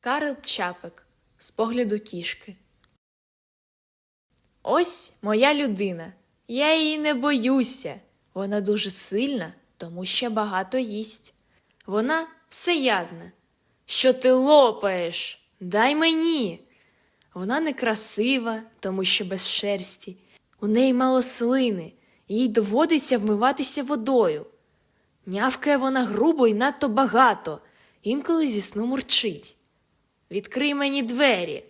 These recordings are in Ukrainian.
Карл Чапик з погляду кішки. Ось моя людина. Я її не боюся. Вона дуже сильна, тому що багато їсть. Вона всеядна. Що ти лопаєш? Дай мені. Вона некрасива, тому що без шерсті. У неї мало слини, їй доводиться вмиватися водою. Нявкає вона грубо і надто багато, інколи зі сну мурчить. Відкрий мені двері.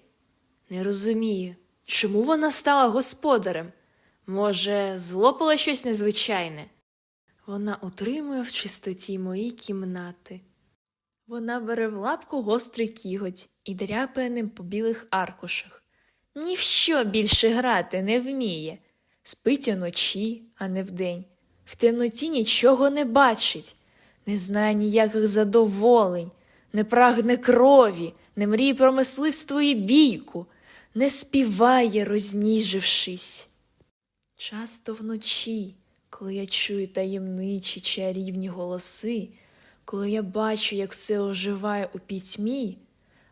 Не розумію, чому вона стала господарем? Може, злопала щось незвичайне? Вона утримує в чистоті мої кімнати. Вона бере в лапку гострий кіготь і дряпає ним по білих аркушах. Ні в що більше грати не вміє. Спить уночі, а не вдень. В темноті нічого не бачить, не знає ніяких задоволень, не прагне крові, не мріє про мисливство і бійку, не співає, розніжившись. Часто вночі, коли я чую таємничі чарівні голоси, коли я бачу, як все оживає у пітьмі,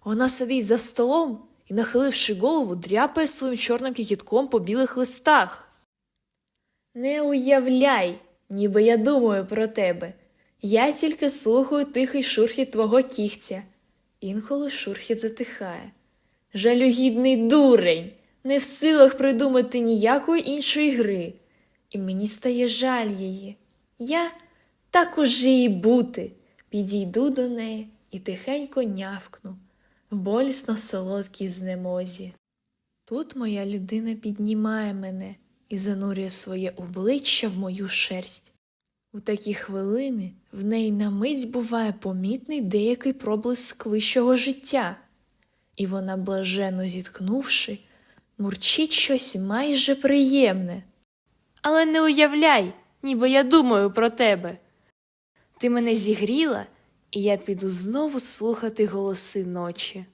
вона сидить за столом і, нахиливши голову, дряпає своїм чорним кікітком по білих листах. Не уявляй, ніби я думаю про тебе. Я тільки слухаю тихий шурхіт твого кігтя. Інколи шурхіт затихає. Жалюгідний дурень, не в силах придумати ніякої іншої гри, і мені стає жаль її. Я так уже і бути, підійду до неї і тихенько нявкну, в болісно солодкій знемозі. Тут моя людина піднімає мене і занурює своє обличчя в мою шерсть. У такі хвилини в неї на мить буває помітний деякий проблиск вищого життя, і вона, блаженно зіткнувши, мурчить щось майже приємне. Але не уявляй, ніби я думаю про тебе. Ти мене зігріла, і я піду знову слухати голоси ночі.